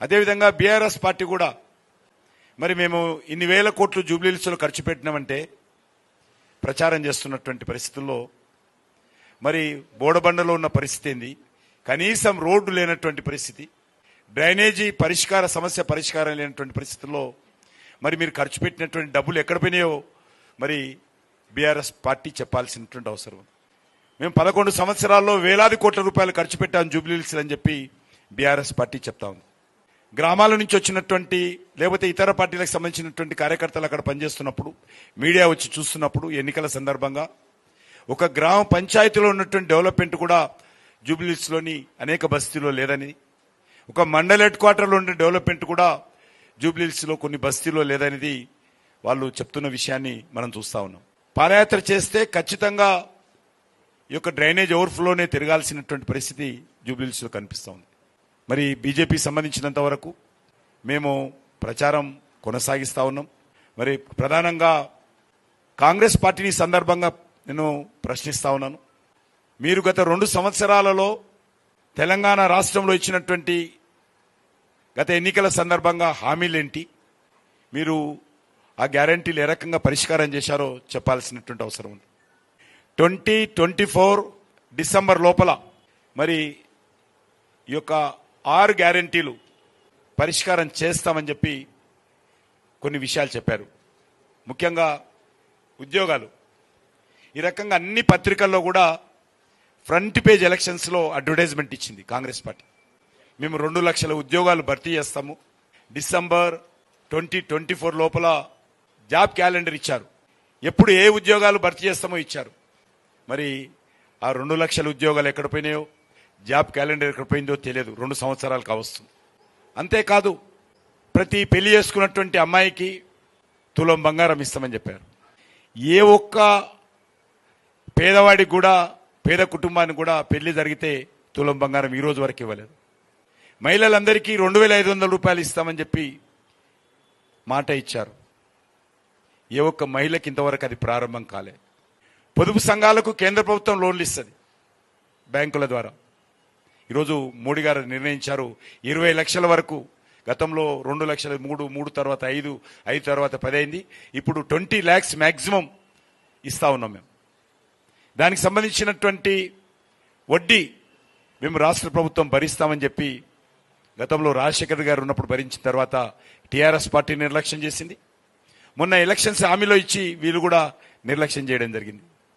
అదేవిధంగా BRS party కూడా. మరి మేము ఇన్ని వేల కోట్లు జూబ్లీహిల్స్లో ఖర్చు పెట్టినామంటే ప్రచారం చేస్తున్నటువంటి పరిస్థితుల్లో మరి బోడబండలో ఉన్న పరిస్థితి ఏంది? కనీసం రోడ్డు లేనటువంటి పరిస్థితి డ్రైనేజీ పరిష్కార సమస్య పరిష్కారం లేనటువంటి పరిస్థితుల్లో మరి మీరు ఖర్చు పెట్టినటువంటి డబ్బులు ఎక్కడ పోయినాయో మరి బీఆర్ఎస్ పార్టీ చెప్పాల్సినటువంటి అవసరం. మేము పదకొండు సంవత్సరాల్లో వేలాది కోట్ల రూపాయలు ఖర్చు పెట్టాం జూబ్లీహిల్స్ అని చెప్పి బీఆర్ఎస్ పార్టీ చెప్తా ఉంది. గ్రామాల నుంచి వచ్చినటువంటి లేకపోతే ఇతర పార్టీలకు సంబంధించినటువంటి కార్యకర్తలు అక్కడ పనిచేస్తున్నప్పుడు మీడియా వచ్చి చూస్తున్నప్పుడు ఎన్నికల సందర్భంగా ఒక గ్రామ పంచాయతీలో ఉన్నటువంటి డెవలప్మెంట్ కూడా జూబ్లీహిల్స్లోని అనేక బస్తీలో లేదని ఒక మండల్ హెడ్ క్వార్టర్లో ఉండే డెవలప్మెంట్ కూడా జూబ్లీహిల్స్లో కొన్ని బస్తీలో లేదనేది వాళ్ళు చెప్తున్న విషయాన్ని మనం చూస్తా ఉన్నాం. పాదయాత్ర చేస్తే ఖచ్చితంగా ఈ యొక్క డ్రైనేజ్ ఓవర్ఫ్లోనే తిరగాల్సినటువంటి పరిస్థితి జూబ్లీహిల్స్లో కనిపిస్తూ ఉంది. మరి బీజేపీ సంబంధించినంత వరకు మేము ప్రచారం కొనసాగిస్తా ఉన్నాం. మరి ప్రధానంగా కాంగ్రెస్ పార్టీని సందర్భంగా నేను ప్రశ్నిస్తా ఉన్నాను. మీరు గత రెండు సంవత్సరాలలో తెలంగాణ రాష్ట్రంలో ఇచ్చినటువంటి గత ఎన్నికల సందర్భంగా హామీలేంటి? మీరు ఆ గ్యారంటీలు ఏ రకంగా పరిష్కారం చేశారో చెప్పాల్సినటువంటి అవసరం ఉంది. ట్వంటీ ట్వంటీ ఫోర్ డిసెంబర్ లోపల మరి ఈ యొక్క ఆరు గ్యారంటీలు పరిష్కారం చేస్తామని చెప్పి కొన్ని విషయాలు చెప్పారు. ముఖ్యంగా ఉద్యోగాలు. ఈ రకంగా అన్ని పత్రికల్లో కూడా ఫ్రంట్ పేజ్ ఎలక్షన్స్లో అడ్వర్టైజ్మెంట్ ఇచ్చింది కాంగ్రెస్ పార్టీ. మేము రెండు లక్షల ఉద్యోగాలు భర్తీ చేస్తాము. డిసెంబర్ ట్వంటీ ట్వంటీ ఫోర్ లోపల జాబ్ క్యాలెండర్ ఇచ్చారు. ఎప్పుడు ఏ ఉద్యోగాలు భర్తీ చేస్తామో ఇచ్చారు. మరి ఆ రెండు లక్షల ఉద్యోగాలు ఎక్కడ పోయినాయో జాబ్ క్యాలెండర్ ఎక్కడ పోయిందో తెలియదు. రెండు సంవత్సరాలు కావస్తుంది. అంతేకాదు ప్రతి పెళ్ళి చేసుకున్నటువంటి అమ్మాయికి తులం బంగారం ఇస్తామని చెప్పారు. ఏ ఒక్క పేదవాడికి కూడా పేద కుటుంబానికి కూడా పెళ్ళి జరిగితే తులం బంగారం ఈ రోజు వరకు ఇవ్వలేదు. మహిళలందరికీ రెండు వేల ఐదు వందల రూపాయలు ఇస్తామని చెప్పి మాట ఇచ్చారు. ఏ ఒక్క మహిళకి ఇంతవరకు అది ప్రారంభం కాలే. పొదుపు సంఘాలకు కేంద్ర ప్రభుత్వం లోన్లు ఇస్తుంది. బ్యాంకుల ద్వారా. ఈరోజు మోడీ గారు నిర్ణయించారు ఇరవై లక్షల వరకు. గతంలో రెండు లక్షల మూడు మూడు తర్వాత ఐదు ఐదు తర్వాత పది అయింది ఇప్పుడు ట్వంటీ ల్యాక్స్ మ్యాక్సిమం ఇస్తా ఉన్నాం మేము. దానికి సంబంధించినటువంటి వడ్డీ మేము రాష్ట్ర ప్రభుత్వం భరిస్తామని చెప్పి గతంలో రాజశేఖర్ గారు ఉన్నప్పుడు భరించిన తర్వాత టీఆర్ఎస్ పార్టీ నిర్లక్ష్యం చేసింది. మొన్న ఎలక్షన్స్ హామీలో ఇచ్చి వీళ్ళు కూడా నిర్లక్ష్యం చేయడం జరిగింది.